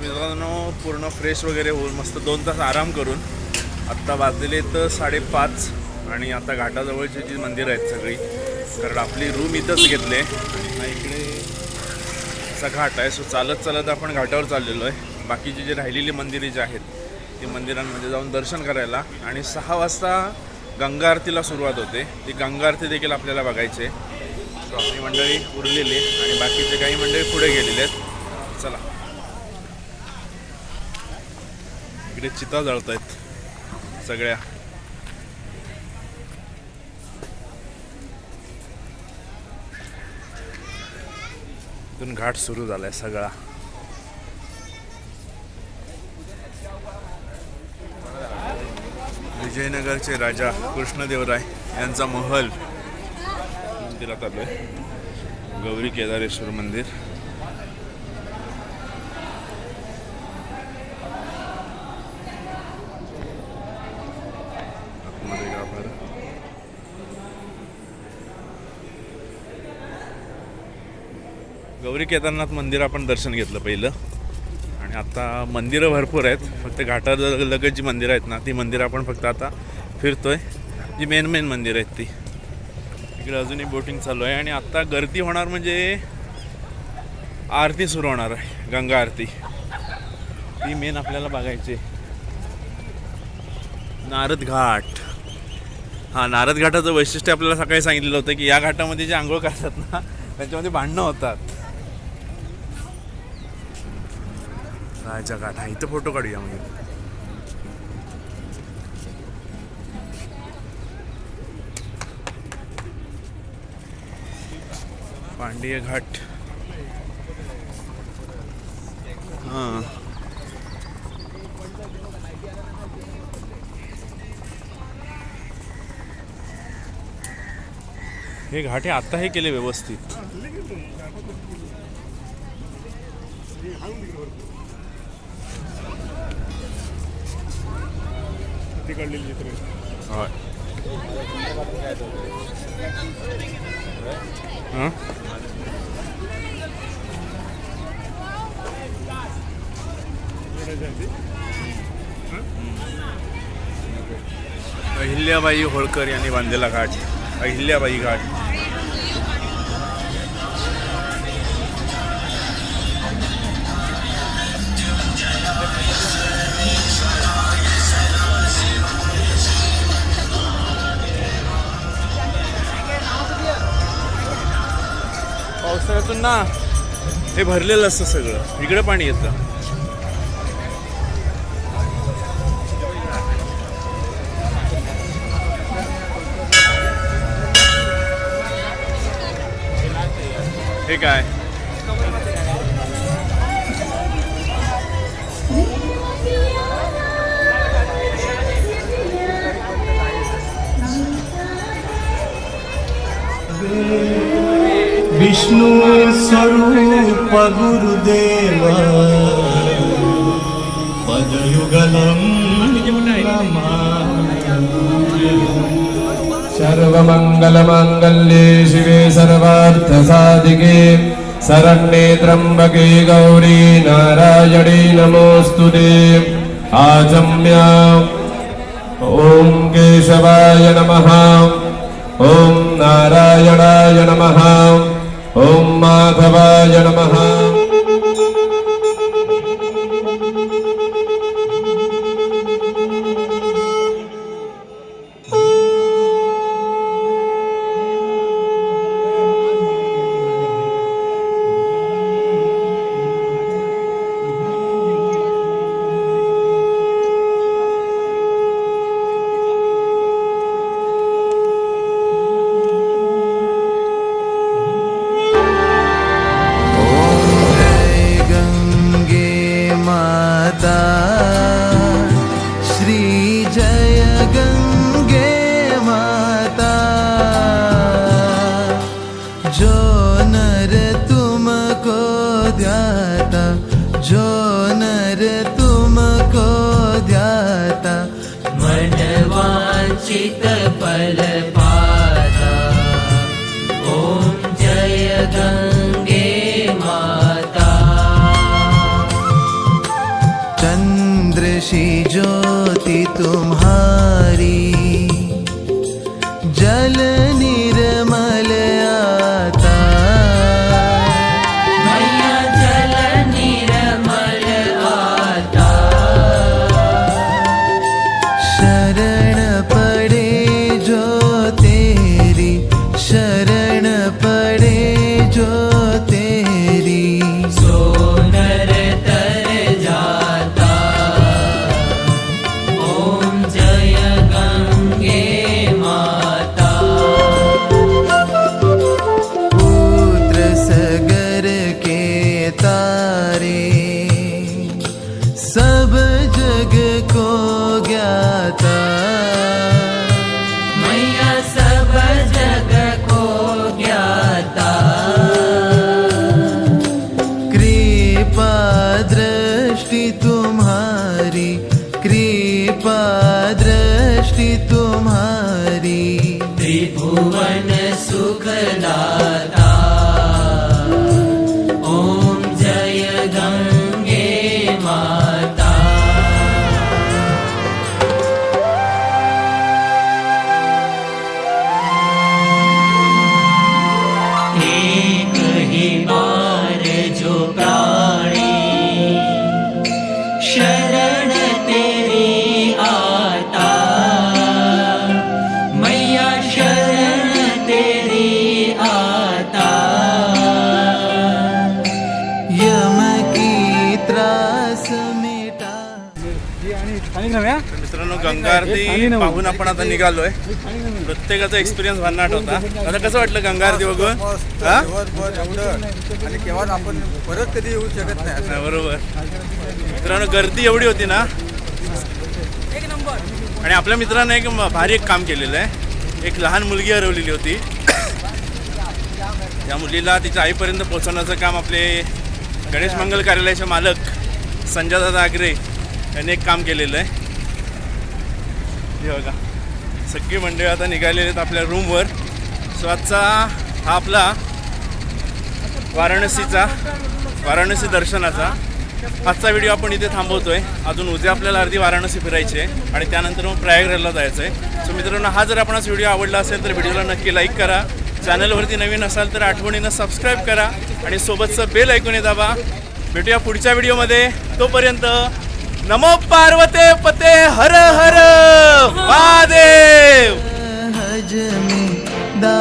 तर मित्रांनो पूर्ण फ्रेश वगैरे होऊन मस्त दोन तास आराम करून आत्ता वाजलेले तर साडेपाच आणि आता घाटाजवळची जी मंदिरं आहेत सगळी कारण आपली रूम इथंच घेतले आणि इकडे असा घाट आहे सो चालत चालत आपण घाटावर चाललेलो आहे. बाकीची जी राहिलेली मंदिरे जी आहेत ती मंदिरांमध्ये जाऊन दर्शन करायला आणि सहा वाजता गंगा आरतीला सुरुवात होते. ती गंगा आरती देखील आपल्याला बघायची आहे. सो आपली मंडळी उरलेली आहे आणि बाकीचे काही मंडळी पुढे गेलेले आहेत. चला. इकडे चिता जळत आहेत सगळ्या. इथून घाट सुरू झालाय सगळा. विजयनगरचे राजा कृष्णदेवराय यांचा महल. मंदिरात आलोय. गौरी केदारेश्वर मंदिर. गौरी केदारनाथ मंदिर आपण दर्शन घेतलं पहिलं. आणि आता मंदिरं भरपूर आहेत. फक्त घाटा लगत जी मंदिरं आहेत ना ती मंदिरं आपण फक्त आता फिरतोय. जी मेन मेन मंदिरं आहेत ती. इकडे अजूनही बोटिंग चालू आहे. आणि आत्ता गर्दी होणार म्हणजे आरती सुरू होणार आहे. गंगा आरती. ती मेन आपल्याला बघायची नारद घाट. हां नारद घाटाचं वैशिष्ट्य आपल्याला सकाळी सांगितलेलं होतं की या घाटामध्ये जे आंघोळ करतात ना त्याच्यामध्ये भांडणं होतात. राजा घाट हा इथं फोटो काढूया मग. पांडिय घाट. हां. हे घाट हे आता हे केले व्यवस्थित. होय. हां? अहिल्याबाई होळकर यांनी बांधलेला घाट. अहिल्याबाई घाट. पावसाळ्यातून ना हे भरलेलं असतं सगळं. इकडे पाणी येतं. हे काय? विष्णु स्वरूप गुरुदेव पदयुगलं सर्वमङ्गलमाङ्गल्ये शिवे सर्वार्थसाधिके शरण्ये त्र्यम्बके गौरी नारायणे नमोऽस्तु ते आजम्या ॐ केशवाय नमः ॐ नारायणाय नमः ఓం మాధవాయ నమః. श्री जय गंगे माता। जो नर तुमको ध्याता जो नर तुमको मनवाञ्छित फल चंद्रशी ज्योति तुम्हारी जल जग को ज्ञाता। मैया सब जग को ज्ञाता। कृपा दृष्टि तुम्हारी कृपा दृष्टि तुम्हारी। त्रिभुवन सुखदाता शरण मित्रांनो गंगा आरती पाहून आपण आता निघालोय. प्रत्येकाचा एक्सपिरियन्स भन्नाट होता. आता कसं वाटलं गंगा आरती बघून? हा? आणि केव्हा आपण परत कधी येऊ शकत नाही. बरोबर. मित्रांनो गर्दी एवढी होती ना? आणि आपल्या मित्रानं एक भारी एक काम केलेलं आहे. एक लहान मुलगी हरवलेली होती. त्या मुलीला तिच्या आईपर्यंत पोहोचवण्याचं काम आपले गणेश मंगल कार्यालयाचे मालक संजयदादा आगरे यांनी एक काम केलेलं आहे. हे बघा. सगळी मंडळी आता निघालेली आहेत आपल्या रूमवर सो आजचा हा आपला वाराणसीचा वाराणसी दर्शनाचा आजचा व्हिडिओ आपण इथे थांबवतोय. अजून उद्या आपल्याला अर्धी वाराणसी फिरायची आहे आणि त्यानंतर मग प्रयागराजला जायचं आहे सो मित्रांनो हा जर आपणास व्हिडिओ आवडला असेल तर व्हिडिओला नक्की लाईक करा. चॅनलवरती नवीन असाल तर आठवणीनं सबस्क्राईब करा आणि सोबतचं बेल ऐकून दाबा. भेटूया पुढच्या व्हिडिओमध्ये तोपर्यंत नमो पार्वते पते हर हर महादेव. हज में दा